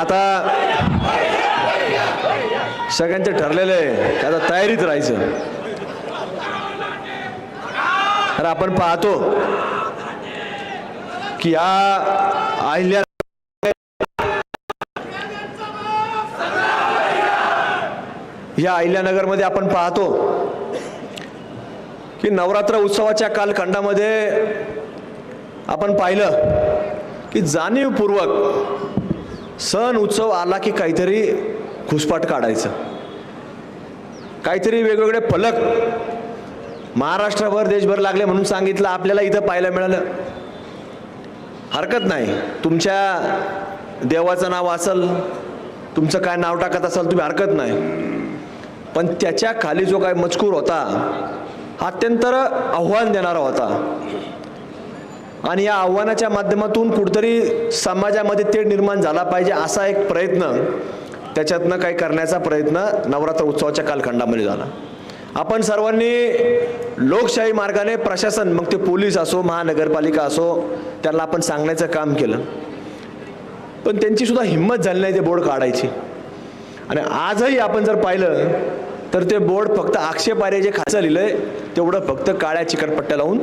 आता सगळ्यांचं ठरलेलं आहे. आता तयारीत राहायचं. तर आपण पाहतो की या अहिल्या या अहिल्यानगरमध्ये आपण पाहतो की नवरात्र उत्सवाच्या कालखंडामध्ये आपण पाहिलं की जाणीवपूर्वक सण उत्सव आला की काहीतरी घुसपाट काढायचं. काहीतरी वेगवेगळे फलक महाराष्ट्रभर देशभर लागले म्हणून सांगितलं आपल्याला इथं पाहायला मिळालं. हरकत नाही. तुमच्या देवाचं नाव असल तुमचं काय नाव टाकत असाल तुम्ही हरकत नाही. पण त्याच्याखाली जो काय मजकूर होता हा अत्यंत आव्हान देणारा होता. आणि या आव्हानाच्या माध्यमातून कुठतरी समाजामध्ये ते निर्माण झाला पाहिजे असा एक प्रयत्न त्याच्यातनं काही करण्याचा प्रयत्न नवरात्र उत्सवाच्या कालखंडामध्ये झाला. आपण सर्वांनी लोकशाही मार्गाने प्रशासन मग ते पोलीस असो महानगरपालिका असो त्यांना आपण सांगण्याचं काम केलं. पण त्यांची सुद्धा हिंमत झाली नाही ते बोर्ड काढायची. आणि आजही आपण जर पाहिलं तर ते बोर्ड फक्त आक्षेपारे जे खाचं लिहिलंय तेवढं फक्त काळ्या चिकटपट्ट्या लावून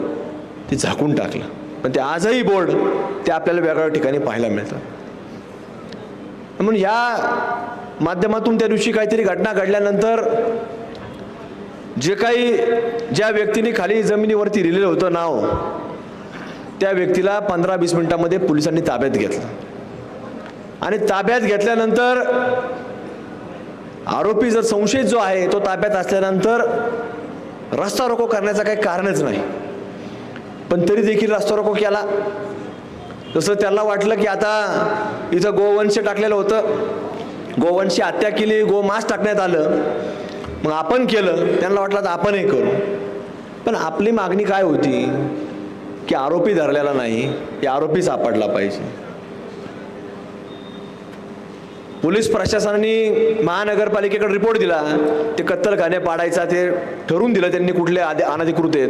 ते झाकून टाकलं. पण ते आजही बोर्ड ते आपल्याला वेगवेगळ्या ठिकाणी पाहायला मिळतं म्हणून या माध्यमातून त्या दिवशी काहीतरी घटना घडल्यानंतर जे काही ज्या व्यक्तीने खाली जमिनीवरती लिहिलेलं होतं नाव त्या व्यक्तीला पंधरा वीस मिनिटामध्ये पोलिसांनी ताब्यात घेतलं. आणि ताब्यात घेतल्यानंतर आरोपी जर संशयित जो आहे तो ताब्यात असल्यानंतर रस्ता रोको करण्याचं काही कारणच नाही. पण तरी देखील रस्ता रोको केला. तसं त्याला वाटलं की आता इथं गोवंश टाकलेलं होतं. गोवंशी हत्या केली गोमांस टाकण्यात आलं. मग आपण केलं. त्यांना वाटलं तर आपणही करू. पण आपली मागणी काय होती? की आरोपी धरलेला नाही की आरोपी सापडला पाहिजे. पोलीस प्रशासनाने महानगरपालिकेकडे रिपोर्ट दिला. ते कत्तलखाने पाडायचा ते ठरवून दिलं. त्यांनी कुठले आदे अनधिकृत आहेत.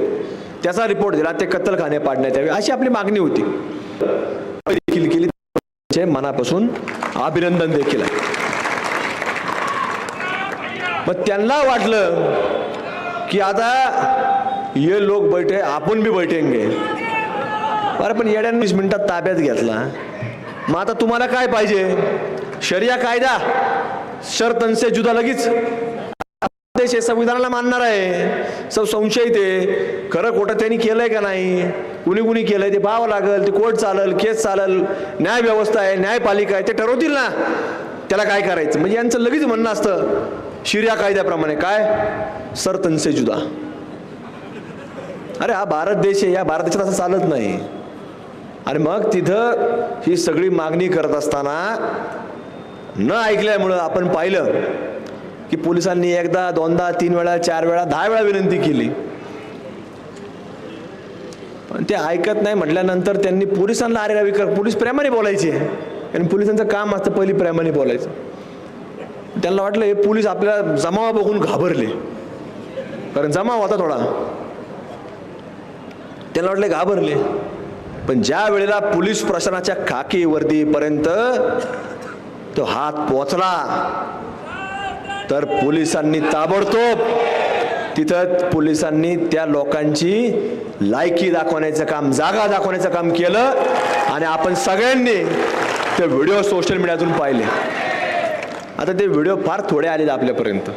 त्याचा रिपोर्ट दिला ते कत्तलखाने पाडण्यात यावे अशी आपली मागणी होती. देखील केली. मनापासून अभिनंदन देखील आहे. मग त्यांना वाटलं की आता हे लोक बैठे आपण बी बैठेंगे. बरं पण येड्यान वीस मिनिटात ताब्यात घेतला. मग आता तुम्हाला काय पाहिजे? शर्या कायदा? शर्तनसे जुदा लगेच. देश आहे संविधानाला मानणार आहे. सब संशयित आहे. खरं खोटं त्यांनी केलंय का नाही? कुणी कुणी केलंय? ते पाहावं लागेल. ते कोर्ट चालल केस चालल. न्याय व्यवस्था आहे न्यायपालिका आहे. ते ठरवतील ना. त्याला काय करायचं? म्हणजे यांचं लगेच म्हणणं असतं. शिर्या कायद्याप्रमाणे. काय? सर तनसे जुदा. अरे हा भारत देश आहे. या भारत देशात असं चालत नाही. आणि मग तिथं ही सगळी मागणी करत असताना न ऐकल्यामुळं आपण पाहिलं की पोलिसांनी एकदा दोनदा तीन वेळा चार वेळा दहा वेळा विनंती केली. पण ते ऐकत नाही म्हटल्यानंतर त्यांनी पोलिसांना अरे रवी कर पोलीस प्रेमाने बोलायचे. आणि पोलिसांचं काम असतं पहिली प्रेमाने बोलायचं. त्यांना वाटलं हे पोलीस आपल्याला जमावा बघून घाबरले. कारण जमाव होता थोडा. त्यांना वाटले घाबरले. पण ज्या वेळेला पोलीस प्रशासनाच्या खाकी वर्दीपर्यंत तो हात पोचला तर पोलिसांनी ताबडतोब तिथं पोलिसांनी त्या लोकांची लायकी दाखवण्याचं काम जागा दाखवण्याचं काम केलं आणि आपण सगळ्यांनी ते व्हिडिओ सोशल मीडियातून पाहिले. आता ते व्हिडिओ फार थोडे आलेत आपल्यापर्यंत.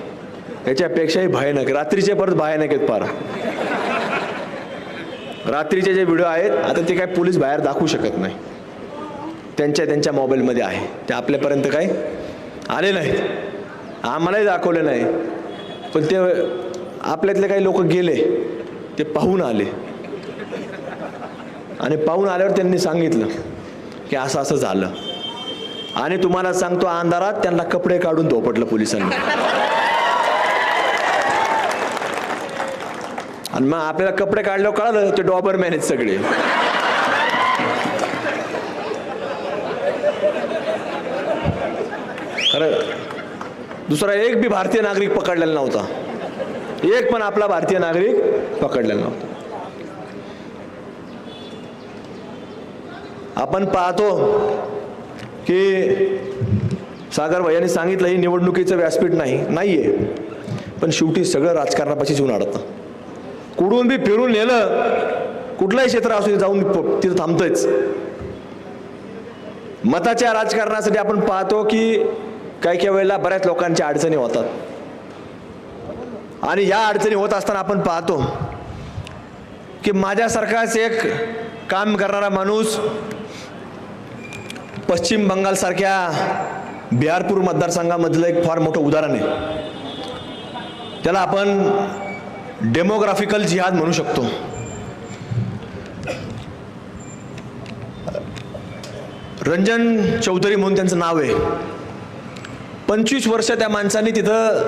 याच्यापेक्षाही भयानक रात्रीचे परत भयानक आहेत फार रात्रीचे जे व्हिडिओ आहेत आता ते काय पोलीस बाहेर दाखवू शकत नाही. त्यांच्या त्यांच्या मोबाईलमध्ये आहे. ते आपल्यापर्यंत काय आले नाहीत. आम्हालाही दाखवलं नाही. पण ते आपल्यातले काही लोक गेले ते पाहून आले. आणि पाहून आल्यावर त्यांनी सांगितलं की असं असं झालं. आणि तुम्हाला सांगतो अंधारात त्यांना कपडे काढून धोपटलं पोलिसांनी. आणि मग आपल्याला कपडे काढल्यावर कळालं ते डॉबर मॅनेज सगळे. खरं दुसरा एक बी भारतीय नागरिक पकडलेला नव्हता. एक पण आपला भारतीय नागरिक पकडलेला नव्हता. आपण पाहतो की सागर भैयांनी सांगितलं ही निवडणुकीचं व्यासपीठ नाही नाहीये. पण शेवटी सगळं राजकारणापाशीच येऊन अडतं. कुठून बी फिरून नेलं कुठलंही क्षेत्र असू जाऊन प- तिथं थांबतंयच. मताच्या राजकारणासाठी आपण पाहतो की काही काही वेळेला बऱ्याच लोकांच्या अडचणी होतात. आणि या अडचणी होत असताना आपण पाहतो की माझ्यासारखाच एक काम करणारा माणूस पश्चिम बंगालसारख्या बिहारपूर मतदारसंघामधलं एक फार मोठं उदाहरण आहे. त्याला आपण डेमोग्राफिकल जिहाद म्हणू शकतो. रंजन चौधरी म्हणून त्यांचं नाव आहे. पंचवीस वर्ष त्या माणसाने तिथं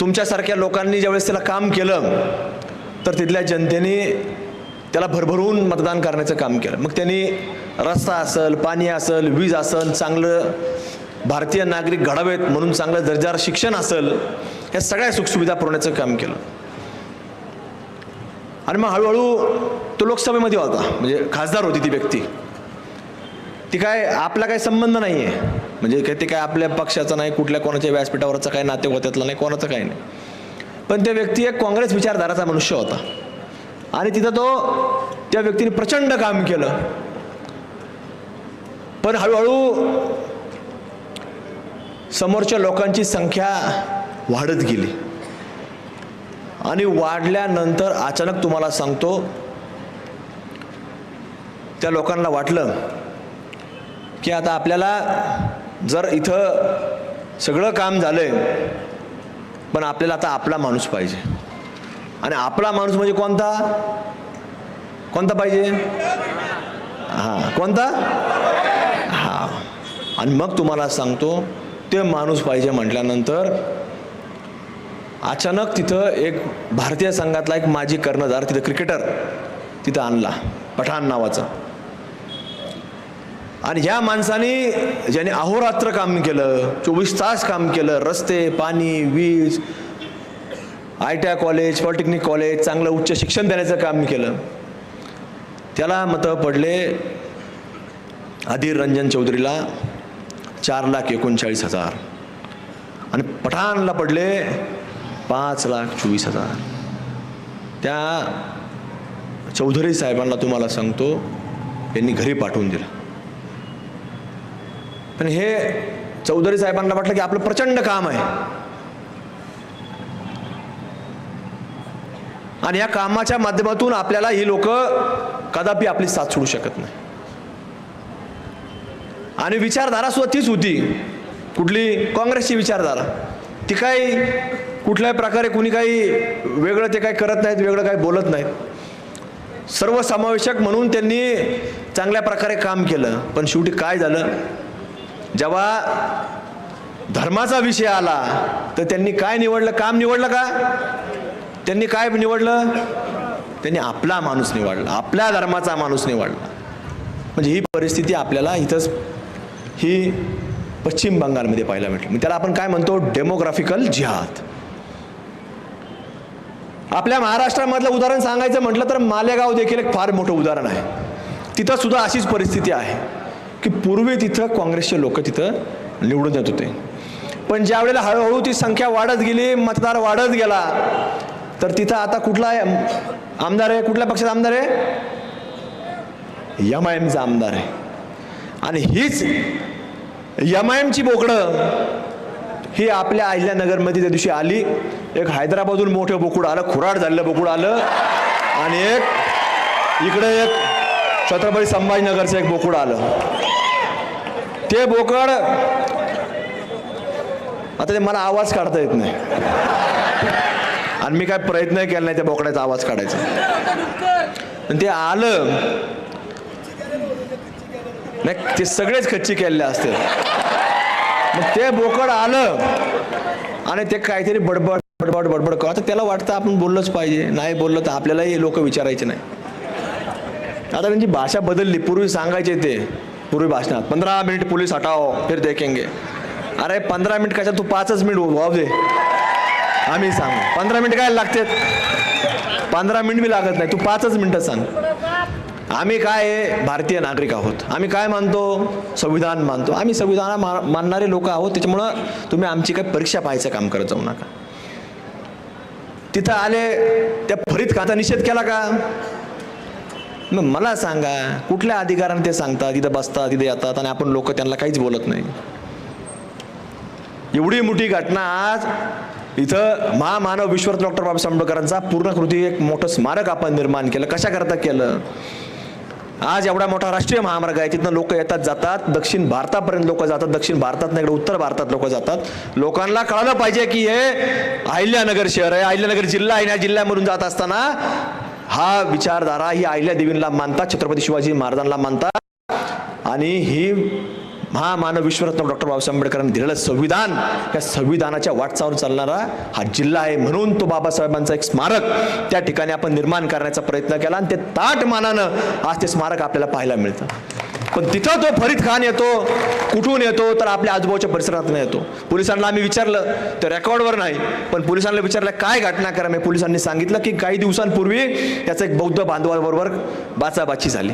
तुमच्यासारख्या लोकांनी ज्यावेळेस त्याला काम केलं तर तिथल्या जनतेने त्याला भरभरून मतदान करण्याचं काम केलं. मग त्यांनी रस्ता असेल पाणी असेल वीज असेल चांगलं भारतीय नागरिक घडावेत म्हणून चांगलं दर्जादार शिक्षण असेल या सगळ्या सुखसुविधा पुरवण्याचं काम केलं. आणि मग हळूहळू तो लोकसभेमध्ये होता म्हणजे खासदार होती ती व्यक्ती. ती काय आपला काही संबंध नाही आहे म्हणजे काय ते काय आपल्या पक्षाचं नाही कुठल्या कोणाच्या व्यासपीठावरचं काही नातेगोत्यातला नाही कोणाचं काही नाही. पण त्या व्यक्ती एक काँग्रेस विचारधाराचा मनुष्य होता. आणि तिथं तो त्या व्यक्तीने प्रचंड काम केलं. पण हळूहळू समोरच्या लोकांची संख्या वाढत गेली. आणि वाढल्यानंतर अचानक तुम्हाला सांगतो त्या लोकांना वाटलं की आता आपल्याला जर इथं सगळं काम झालंय पण आपल्याला आता आपला माणूस पाहिजे. आणि आपला माणूस म्हणजे कोणता? कोणता पाहिजे? हा कोणता? हा. आणि मग तुम्हाला सांगतो ते माणूस पाहिजे म्हटल्यानंतर अचानक तिथं एक भारतीय संघातला एक माजी कर्णधार तिथं क्रिकेटर तिथं आणला पठाण नावाचा. आणि ह्या माणसाने ज्याने अहोरात्र काम केलं चोवीस तास काम केलं रस्ते पाणी वीज I T I college polytechnic college चांगलं उच्च शिक्षण देण्याचं काम केलं. त्याला मतं पडले अधीर रंजन चौधरीला चार लाख एकोणचाळीस हजार. आणि पठाणला पडले पाच लाख चोवीस हजार. त्या चौधरी साहेबांना तुम्हाला सांगतो यांनी घरी पाठवून दिलं. पण हे चौधरी साहेबांना वाटलं की आपलं प्रचंड काम आहे. आणि या कामाच्या माध्यमातून आपल्याला ही लोक कदापि आपली साथ सोडू शकत नाही. आणि विचारधारा सुद्धा तीच होती. कुठली? काँग्रेसची विचारधारा. ती काही कुठल्याही प्रकारे कुणी काही वेगळं ते काही करत नाहीत वेगळं काही बोलत नाहीत. सर्वसमावेशक म्हणून त्यांनी चांगल्या प्रकारे काम केलं. पण शेवटी काय झालं? जेव्हा धर्माचा विषय आला तर त्यांनी काय निवडलं? काम निवडलं का? त्यांनी काय निवडलं? त्यांनी आपला माणूस निवडला आपल्या धर्माचा माणूस निवडला. म्हणजे ही परिस्थिती आपल्याला इथंच ही पश्चिम बंगालमध्ये पाहायला भेटली. मग त्याला आपण काय म्हणतो? डेमोग्राफिकल जिहाद आपल्या महाराष्ट्रामधलं उदाहरण सांगायचं म्हटलं तर मालेगाव देखील एक फार मोठं उदाहरण आहे. तिथं सुद्धा अशीच परिस्थिती आहे. की पूर्वी तिथं काँग्रेसचे लोक तिथं निवडून येत होते. पण ज्या वेळेला हळूहळू ती संख्या वाढत गेली मतदार वाढत गेला तर तिथं आता कुठला आहे? आमदार आहे कुठल्या पक्षाचा आमदार आहे? एम आय एमचा आमदार आहे. आणि हीच एम आय एमची बोकडं ही आपल्या अहिल्यानगरमध्ये त्या दिवशी आली. एक हैदराबादहून मोठं बोकुड आलं खुराड झालेलं बोकुड आलं. आणि एक इकडे एक छत्रपती संभाजीनगरचं एक बोकुड आलं. ते बोकड आता ते मला आवाज काढता येत नाही. आणि मी काय प्रयत्न केला नाही त्या बोकड्याचा आवाज काढायचा. आणि ते आलं. नाही ते सगळेच खच्ची केलेले असते मग ते बोकड आलं. आणि ते काहीतरी बडबड बडबड बडबड कर आता त्याला वाटतं आपण बोललंच पाहिजे. नाही बोललं तर आपल्यालाही लोक विचारायचे नाही. आता त्यांची भाषा बदलली. पूर्वी सांगायचे ते. पूर्वी भाषणात. पंधरा मिनिट पोलीस हटाओ फिर देखेंगे. अरे पंधरा मिनिट कशा तू पाचच मिनिट वाव दे. आम्ही सांग. पंधरा मिनिट काय लागतात? पंधरा मिनिट बी लागत नाही. तू पाचच मिनिटं सांग. आम्ही काय आहे? भारतीय नागरिक आहोत? आम्ही काय मानतो? संविधान मानतो. आम्ही संविधान मा मानणारे लोक आहोत. त्याच्यामुळं तुम्ही आमची काही परीक्षा पाहायचं काम करत जाऊ नका. तिथं आले त्या फरीत खाता निषेध केला का? मग मला सांगा कुठल्या अधिकाराने ते सांगतात तिथं बसतात तिथे येतात आणि आपण लोक त्यांना काहीच बोलत नाही? एवढी मोठी घटना आज इथं महामानव विश्वरत्न डॉक्टर बाबासाहेब आंबेडकरांचा पूर्णकृती एक मोठं स्मारक आपण निर्माण केलं. कशाकरता केलं? आज एवढा मोठा राष्ट्रीय महामार्ग आहे तिथनं लोक येतात जातात. दक्षिण भारतापर्यंत लोक जातात दक्षिण भारतात इकडे उत्तर भारतात लोक जातात. लोकांना कळालं पाहिजे की हे अहिल्यानगर शहर आहे अहिल्यानगर जिल्हा आहे या जिल्ह्यामधून जात असताना हा विचारधारा ही अहिल्या देवींना मानतात छत्रपती शिवाजी महाराजांना मानतात. आणि ही महामानव विश्वरत्न डॉक्टर बाबासाहेब आंबेडकरांनी दिलेलं संविधान या संविधानाच्या वाटचावर चालणारा हा जिल्हा आहे म्हणून तो बाबासाहेबांचा एक स्मारक त्या ठिकाणी आपण निर्माण करण्याचा प्रयत्न केला आणि ते ताट मानानं आज ते स्मारक आपल्याला पाहायला मिळतं. पण तिथं तो फरीद खान येतो कुठून येतो तर आपल्या आजूबाजूच्या परिसरातून येतो. पोलिसांना आम्ही विचारलं ते रेकॉर्डवर नाही. पण पोलिसांना विचारलं काय घटना करा? मी पोलिसांनी सांगितलं की काही दिवसांपूर्वी त्याचं एक बौद्ध बांधवाबरोबर बाचाबाची झाली.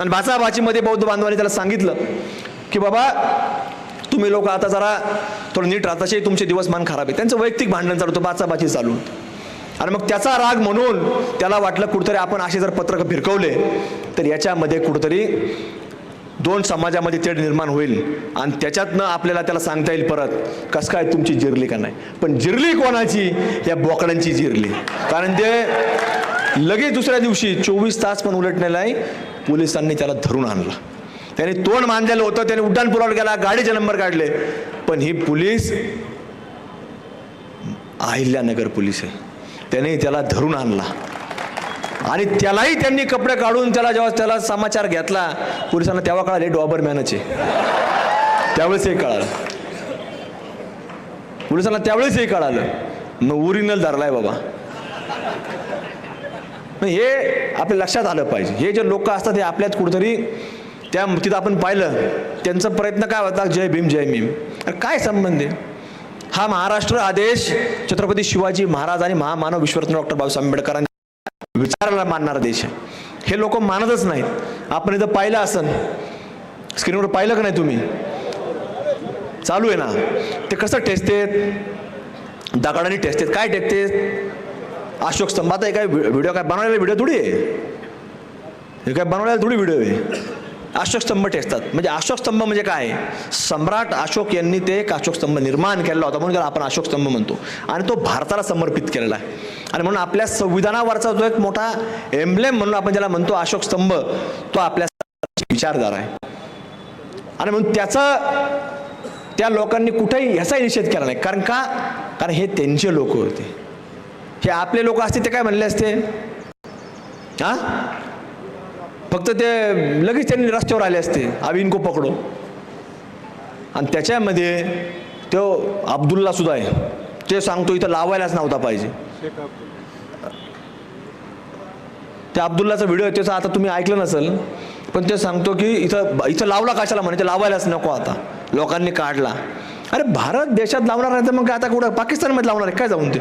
आणि बाचाबाचीमध्ये बौद्ध बांधवाने त्याला सांगितलं की बाबा तुम्ही लोक आता जरा थोडं नीट राहताशी तुमचे दिवस मान खराब आहे त्यांचं वैयक्तिक भांडण चालू होतं बाचाबाची चालू आणि मग त्याचा राग म्हणून त्याला वाटलं कुठंतरी आपण असे जर पत्रक फिरकवले तर याच्यामध्ये कुठंतरी दोन समाजामध्ये तेढ निर्माण होईल आणि त्याच्यातनं आपल्याला त्याला सांगता येईल परत कसं काय तुमची जिरली का नाही? पण जिरली कोणाची? या बोकडांची जिरली. कारण ते लगेच दुसऱ्या दिवशी चोवीस तास पण उलटलेला आहे पोलिसांनी त्याला धरून आणला. त्याने तोंड मानलेलं होतं त्याने उड्डाण गेला केला गाडीचे नंबर काढले. पण ही पोलीस अहिल्यानगर पोलीस आहे. त्याने त्याला धरून आणला. आणि त्यालाही त्यांनी कपडे काढून त्याला जेव्हा त्याला समाचार घेतला पोलिसांना तेव्हा कळाले डॉबर मॅनच आहे. त्यावेळेस हे कळालं. पोलिसांना त्यावेळेस हे कळालं. मग ओरिजिनल धरलाय बाबा. हे आपल्या लक्षात आलं पाहिजे. हे जे लोक असतात हे आपल्यात कुठंतरी त्या तिथं आपण पाहिलं त्यांचा प्रयत्न काय होता? जय भीम जय भीम. अरे काय संबंध आहे? हा महाराष्ट्र हा देश छत्रपती शिवाजी महाराज आणि महामानव विश्वरत्न डॉक्टर बाबासाहेब आंबेडकरांनी विचाराला मानणारा देश आहे. हे लोक मानतच नाहीत. आपण इथं पाहिलं असन. स्क्रीनवर पाहिलं का नाही तुम्ही? चालू आहे ना. ते कसं टेचतेत दगडाने टेचतेत काय टेकतेत अशोक स्तंभात आहे काय व्हिडिओ काय बनवलेला व्हिडिओ थोडी आहे? हे काय बनवलेला थोडी व्हिडिओ आहे. अशोक स्तंभ टेकतात म्हणजे अशोक स्तंभ म्हणजे काय? सम्राट अशोक यांनी ते एक अशोक स्तंभ निर्माण केलेला होता. म्हणून आपण अशोक स्तंभ म्हणतो. आणि तो भारताला समर्पित केलेला आहे. आणि म्हणून आपल्या संविधानावरचा जो एक मोठा एम्ब्लेम म्हणून आपण ज्याला म्हणतो अशोक स्तंभ तो आपल्या विचारधारा आहे. आणि म्हणून त्याचं त्या लोकांनी कुठेही ह्याचाही निषेध केला नाही. कारण का? कारण हे त्यांचे लोक होते. हे आपले लोक असते ते काय म्हणले असते? हा? फक्त ते लगेच त्यांनी रस्त्यावर आले असते. आम्ही इनको पकडो. आणि त्याच्यामध्ये तो अब्दुल्ला सुद्धा आहे. ते सांगतो इथं लावायलाच नव्हता पाहिजे. त्या अब्दुल्लाचा व्हिडिओ आहे त्याचा आता तुम्ही ऐकलं नसेल पण ते सांगतो की इथं इथं लावला कशाला म्हणे? ते लावायलाच नको आता. लोकांनी काढला. अरे भारत देशात लावणार नाही तर मग आता कुठं? पाकिस्तानमध्ये लावणार आहे? काय जाऊन ते?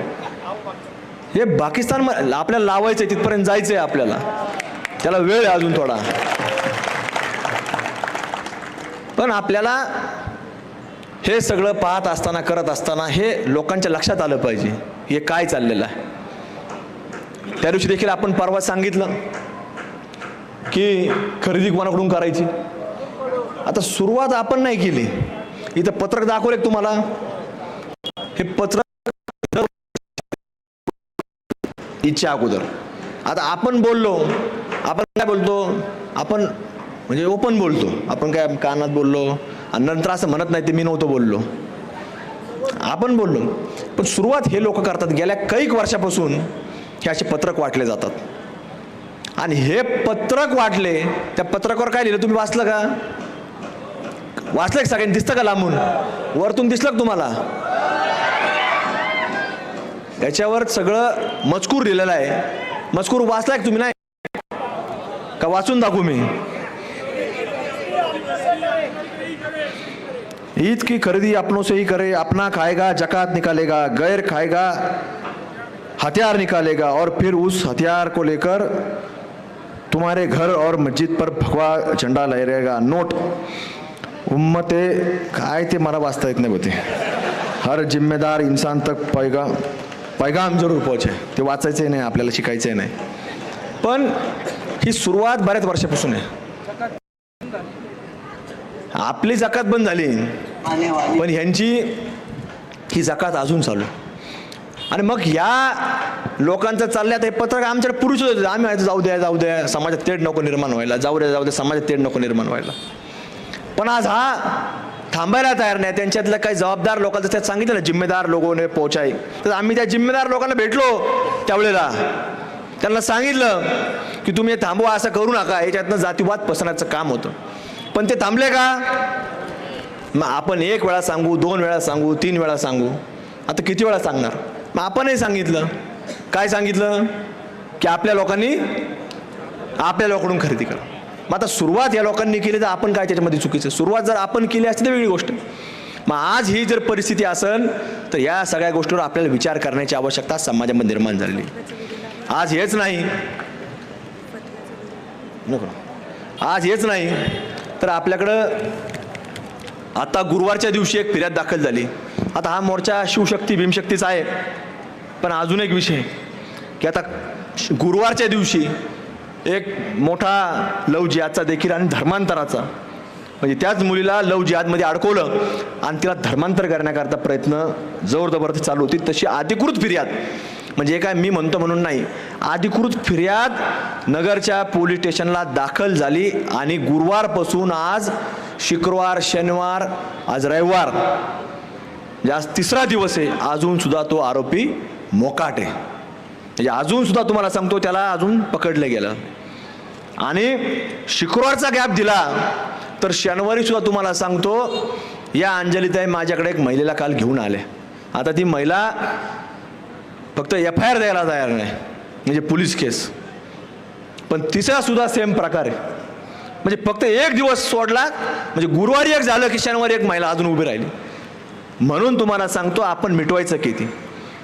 हे पाकिस्तान आपल्याला लावायचं आहे तिथपर्यंत जायचं आहे आपल्याला. त्याला वेळ आहे अजून थोडा. पण आपल्याला हे सगळं पाहत असताना करत असताना हे लोकांच्या लक्षात आलं पाहिजे. हे काय चाललेलं आहे? त्या दिवशी देखील आपण परवा सांगितलं की खरेदी कोणाकडून करायची? आता सुरुवात आपण नाही केली. इथं पत्रक दाखवले तुम्हाला? हे पत्रक इच्छा अगोदर. आता आपण बोललो आपण काय बोलतो? आपण म्हणजे ओपन बोलतो. आपण काय कानात बोललो आणि नंतर असं म्हणत नाही ते मी नव्हतं बोललो. आपण बोललो. पण सुरुवात हे लोक करतात गेल्या कैक वर्षापासून हे असे पत्रक वाटले जातात. आणि हे पत्रक वाटले त्या पत्रकावर काय लिहिलं तुम्ही वाचलं का? वाचलं का सगळ्यांनी? दिसतं का लांबून? वरतून दिसलं का तुम्हाला? याच्यावर सगळं मजकूर लिहिलेलं आहे. मजकूर वाचलाय का तुम्ही? नाही. का वाचून दाखवू मी? ईद की खरीदी अपनों से ही करे अपना खाएगा जकात निकालेगा गैर खाएगा हथियार निकालेगा और फिर उस हथियार को लेकर तुम्हारे घर और मस्जिद पर भगवा झंडा लहरेगा नोट उम्मत काय ते मला वाचता येत नाही होते हर जिम्मेदार इंसान तक पैगा पैगाम जरूर पोहोचे। ते वाचायचे नाही आपल्याला शिकायचंही नाही। पण ही सुरुवात बऱ्याच वर्षापासून आहे। आपली जकात बंद झाली. पण ह्यांची ही जकात अजून चालू. आणि मग या लोकांचं चाललं हे पत्रक आमच्याकडे पुरुष होते. आम्ही जाऊ द्या जाऊ द्या. समाजात तेढ नको निर्माण व्हायला. जाऊ द्या जाऊ द्या. समाजात तेढ नको निर्माण व्हायला. पण आज हा थांबायला तयार नाही. त्यांच्यातल्या काही जबाबदार लोकांचं त्यात सांगितलं ना जिम्मेदार लोकोने पोहोचाय. तर आम्ही त्या जिम्मेदार लोकांना भेटलो त्यावेळेला. त्यांना सांगितलं की तुम्ही हे थांबवा असं करू नका. याच्यातनं जातीवाद पसरण्याचं काम होतं. पण ते थांबले का? मग आपण एक वेळा सांगू दोन वेळा सांगू तीन वेळा सांगू. आता किती वेळा सांगणार? मग आपणही सांगितलं. काय सांगितलं? की आपल्या लोकांनी आपल्या लोकांकडून खरेदी करा. मग आता सुरुवात या लोकांनी केली तर आपण काय त्याच्यामध्ये चुकीचं? सुरुवात जर आपण केली असती तर वेगळी गोष्ट. मग आज ही जर परिस्थिती असेल तर या सगळ्या गोष्टीवर आपल्याला विचार करण्याची आवश्यकता समाजामध्ये निर्माण झालेली आज हेच नाही. नको. आज हेच नाही. तर आपल्याकडं आता गुरुवारच्या दिवशी एक फिर्याद दाखल झाली. आता हा मोर्चा शिवशक्ती भीमशक्तीचा आहे. पण अजून एक विषय की आता श- गुरुवारच्या दिवशी एक मोठा लव जिहादचा देखील आणि धर्मांतराचा म्हणजे त्याच मुलीला लव जिहादमध्ये अडकवलं आणि तिला धर्मांतर करण्याकरता प्रयत्न जोर जबरदस्त चालू होती. तशी अधिकृत फिर्याद म्हणजे काय मी म्हणतो म्हणून नाही अधिकृत फिर्याद नगरच्या पोलीस स्टेशनला दाखल झाली आणि गुरुवारपासून आज शुक्रवार शनिवार आज रविवार. म्हणजे आज तिसरा दिवस आहे अजूनसुद्धा तो आरोपी मोकाट आहे. म्हणजे अजूनसुद्धा तुम्हाला सांगतो त्याला अजून पकडलं गेलं. आणि शुक्रवारचा गॅप दिला तर शनिवारीसुद्धा तुम्हाला सांगतो या अंजलीताई माझ्याकडे एक महिलेला काल घेऊन आले. आता ती महिला फक्त एफ आय आर द्यायला तयार नाही म्हणजे पोलीस केस. पण तिसरा सुद्धा सेम प्रकार आहे. म्हणजे फक्त एक दिवस सोडला म्हणजे गुरुवारी एक झालं की शनिवारी एक महिला अजून उभी राहिली. म्हणून तुम्हाला सांगतो आपण मिटवायचं किती?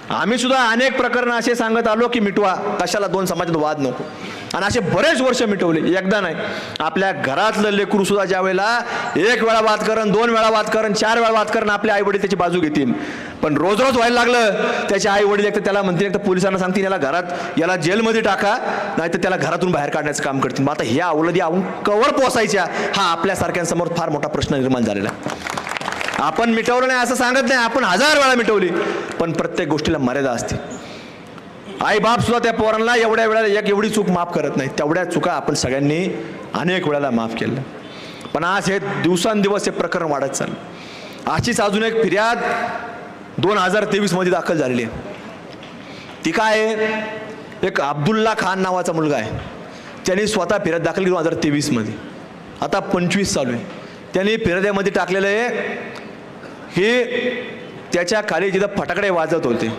आम्ही सुद्धा अनेक प्रकरणं असे सांगत आलो की मिटवा. कशाला दोन समाजात वाद नको? आणि असे बरेच वर्ष मिटवले. एकदा नाही. आपल्या घरातलं लेकरू सुद्धा ज्या वेळेला एक वेळा वाद करण दोन वेळा वाद करण चार वेळा वाद करण आपले आई वडील त्याची बाजू घेतील. पण रोज रोज व्हायला लागलं. त्याचे आई वडील एक तर त्याला म्हणतील एक तर पोलिसांना सांगतील याला घरात याला जेलमध्ये टाका. नाही तर त्याला घरातून बाहेर काढण्याचं काम करतील. मग आता ह्या अवलदी आवून कवर पोसायच्या हा आपल्यासारख्यांसमोर फार मोठा प्रश्न निर्माण झालेला आहे. आपण मिटवलं नाही असं सांगत नाही आपण हजार वेळा मिटवली. पण प्रत्येक गोष्टीला मर्यादा असते. आई बाप सुद्धा त्या पोरांना एवढ्या वेळेला एक एवढी चूक माफ करत नाही. तेवढ्या चुका आपण सगळ्यांनी अनेक वेळेला माफ केल्या. पण आज हे दिवसांदिवस हे प्रकरण वाढत चाललं. अशीच अजून एक फिर्याद दोन हजार तेवीसमध्ये दाखल झालेली आहे. ती काय आहे? एक अब्दुल्ला खान नावाचा मुलगा आहे. त्यांनी स्वतः फिर्याद दाखल केली दोन हजार तेवीसमध्ये. आता पंचवीस चालू आहे. त्यांनी फिर्याद्यामध्ये टाकलेलं आहे हे त्याच्याखाली जिथं फटाकडे वाजत होते.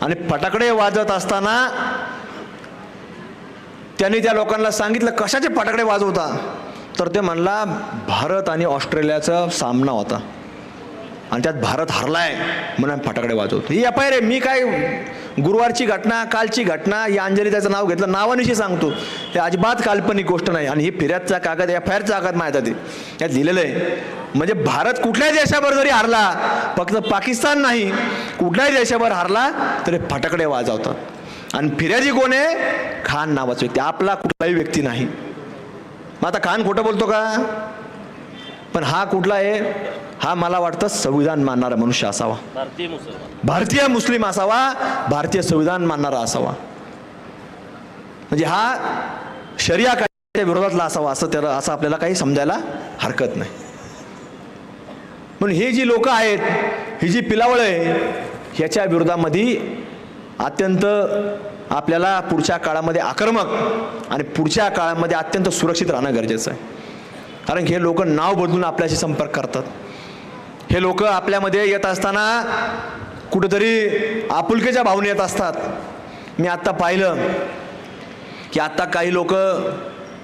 आणि फटाकडे वाजत असताना त्यांनी त्या लोकांना सांगितलं कशाचे फटाकडे वाजवता? तर ते म्हणला भारत आणि ऑस्ट्रेलियाचा सामना होता. आणि त्यात भारत हरलाय म्हणून फटाकडे वाजवतो. ही एफ रे मी काय गुरुवारची घटना कालची घटना या अंजली त्याचं नाव घेतलं नावानिशी सांगतो. हे अजिबात काल्पनिक गोष्ट नाही. आणि ही फिर्यादचा कागद एफ आय आरचा कागद माहीत आहे. यात लिहिलेलं आहे म्हणजे भारत कुठल्याही देशावर जरी हारला फक्त पाकिस्तान नाही कुठल्याही देशावर हारला तरी फटाकडे वाजवतात. आणि फिर्यादी कोण आहे? खान नावाचा व्यक्ती. आपला कुठलाही व्यक्ती नाही. मग आता खान खोटं बोलतो का? पण हा कुठला आहे? हा मला वाटतं संविधान मानणारा मनुष्य असावा. भारतीय मुस्लिम असावा भारतीय संविधान मानणारा असावा. म्हणजे हा शरिया कायद्याच्या विरोधातला असावा असं त्याला असं आपल्याला काही समजायला हरकत नाही. म्हणून हे जी लोक आहेत ही जी पिलावळ आहे ह्याच्या विरोधामध्ये अत्यंत आपल्याला पुढच्या काळामध्ये आक्रमक आणि पुढच्या काळामध्ये अत्यंत सुरक्षित राहणं गरजेचं आहे. कारण हे लोक नाव बदलून आपल्याशी संपर्क करतात. हे लोक आपल्यामध्ये येत असताना कुठेतरी आपुलकीच्या भावने येत असतात. मी आत्ता पाहिलं की आत्ता काही लोक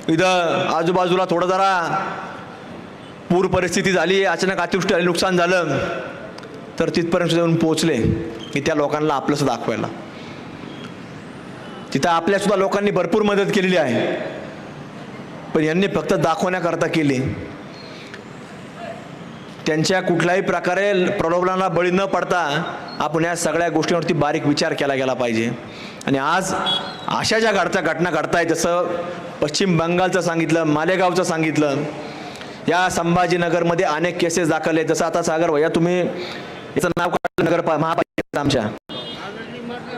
इथं आजूबाजूला थोडं जरा पूर परिस्थिती झाली अचानक अतिवृष्टी आली नुकसान झालं तर तिथपर्यंत जाऊन येऊन पोहोचले की त्या लोकांना आपलंसं दाखवायला. तिथं आपल्यासुद्धा लोकांनी भरपूर मदत केलेली आहे. पण यांनी फक्त दाखवण्याकरता केली. त्यांच्या कुठल्याही प्रकारे प्रलोभनाला बळी न पडता आपण या सगळ्या गोष्टींवरती बारीक विचार केला गेला पाहिजे. आणि आज अशा ज्या घडत्या घटना घडताय जसं पश्चिम बंगालचं सांगितलं मालेगावचं सांगितलं या संभाजीनगरमध्ये अनेक केसेस दाखल आहेत. जसं आता सागर भैया तुम्ही याचं नाव काढलं नगर महापालिका आमच्या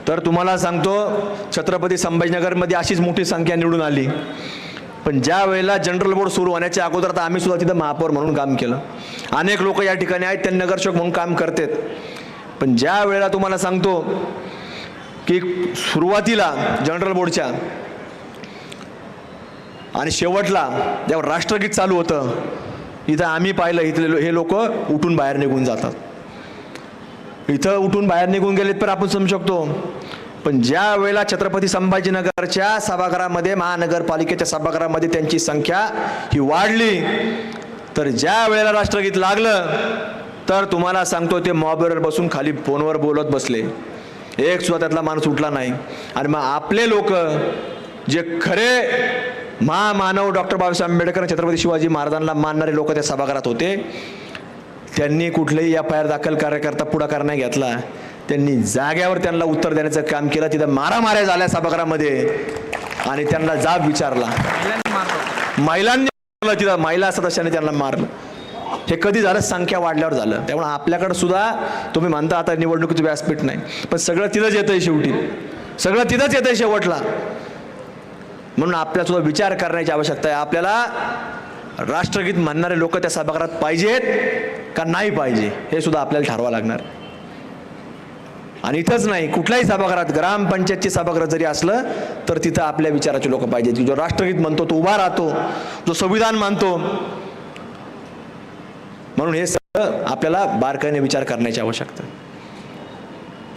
तर तुम्हाला सांगतो छत्रपती संभाजीनगरमध्ये अशीच मोठी संख्या निवडून आली. पण ज्या वेळेला जनरल बोर्ड सुरू होण्याच्या अगोदर तर आम्ही सुद्धा तिथं महापौर म्हणून काम केलं. अनेक लोक या ठिकाणी आहेत त्यांनी नगरसेवक म्हणून काम करतात. पण ज्या वेळेला तुम्हाला सांगतो की सुरुवातीला जनरल बोर्डच्या आणि शेवटला जेव्हा राष्ट्रगीत चालू होतं इथं आम्ही पाहिलं इथले हे लोक उठून बाहेर निघून जातात. इथं उठून बाहेर निघून गेलेत तर आपण समजू शकतो पण ज्या वेळेला छत्रपती संभाजीनगरच्या सभागृहामध्ये महानगरपालिकेच्या सभागृहामध्ये त्यांची संख्या ही वाढली तर ज्या वेळेला राष्ट्रगीत लागलं तर तुम्हाला सांगतो ते मॉबवर बसून खाली फोनवर बोलत बसले. एक सुद्धा त्यातला माणूस उठला नाही. आणि मग आपले लोक जे खरे महामानव डॉक्टर बाबासाहेब आंबेडकर छत्रपती शिवाजी महाराजांना मानणारे लोक त्या सभागृहात होते त्यांनी कुठलेही एफ आय आर दाखल कार्यकर्ता पुढाकार नाही घेतला. त्यांनी जाग्यावर त्यांना उत्तर देण्याचं काम केलं. तिथं मारामाऱ्या झाल्या सभागृहामध्ये. आणि त्यांना जाब विचारला. महिलांनी तिथं महिला सदस्याने त्यांना मारलं. हे कधी झालं? संख्या वाढल्यावर झालं. त्यामुळे आपल्याकडे सुद्धा तुम्ही म्हणता आता निवडणुकीचं व्यासपीठ नाही. पण सगळं तिथंच येतंय शेवटी. सगळं तिथंच येतंय शेवटला. म्हणून आपल्या सुद्धा विचार करण्याची आवश्यकता आहे. आपल्याला राष्ट्रगीत म्हणणारे लोक त्या सभागृहात पाहिजेत का नाही पाहिजे हे सुद्धा आपल्याला ठरवावं लागणार. आणि इथंच नाही कुठल्याही सभागृहात ग्रामपंचायतची सभागृह जरी असलं तर तिथं आपल्या विचाराचे लोक पाहिजेत की जो राष्ट्रगीत म्हणतो तो उभा राहतो. जो संविधान मानतो. म्हणून हे सगळं आपल्याला बारकाईने विचार करण्याची आवश्यकता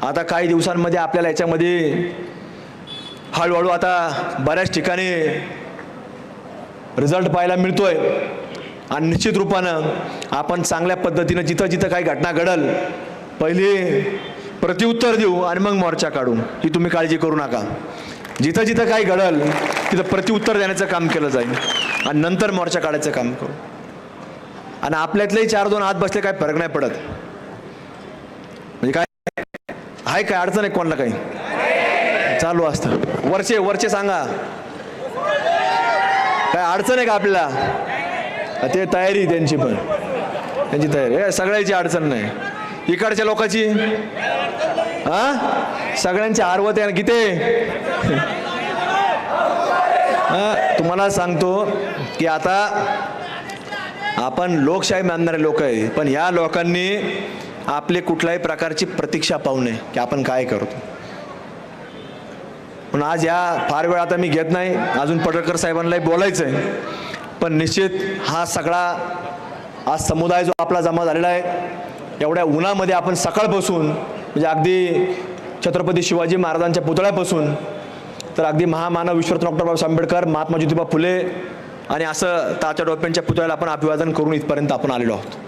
आता काही दिवसांमध्ये आपल्याला याच्यामध्ये हळूहळू आता बऱ्याच ठिकाणी रिझल्ट पाहायला मिळतोय. आणि निश्चित रूपानं आपण चांगल्या पद्धतीनं जिथं जिथं काही घटना घडल पहिली प्रत्युत्तर देऊ आणि मग मोर्चा काढू ही तुम्ही काळजी करू नका. जिथं जिथं काही घडल तिथं प्रत्युत्तर देण्याचं काम केलं जाईल आणि नंतर मोर्चा काढायचं काम करू. आणि आपल्यातलेही चार दोन हात बसले काय फरक नाही पडत. म्हणजे काय? आहे काय? अडचण आहे कोणाला काही? चालू असतं. वरचे वरचे सांगा. काय अडचण आहे का आपल्याला? ते तयारी आहे त्यांची पण. त्यांची तयारी. सगळ्याची अडचण नाही. इकडच्या लोकांची? हा? सगळ्यांची आरवत आहे किती? तुम्हाला सांगतो की आता आपण लोकशाही मानणारे लोक आहे पण या लोकांनी आपले कुठल्याही प्रकारची प्रतीक्षा पाहू नये की आपण काय करतो. पण आज या फार वेळ आता मी घेत नाही अजून पडळकर साहेबांनाही बोलायचं आहे पण निश्चित हा सगळा आज समुदाय जो आपला जमा झालेला आहे एवढ्या उन्हामध्ये आपण सकाळ बसून म्हणजे अगदी छत्रपती शिवाजी महाराजांच्या पुतळ्यापासून तर अगदी महामानव विश्वरत्न डॉक्टर बाबासाहेब आंबेडकर महात्मा ज्योतिबा फुले आणि असं ताच्या डोप्यांच्या पुतळ्याला आपण अभिवादन करून इथपर्यंत आपण आलेलो आहोत.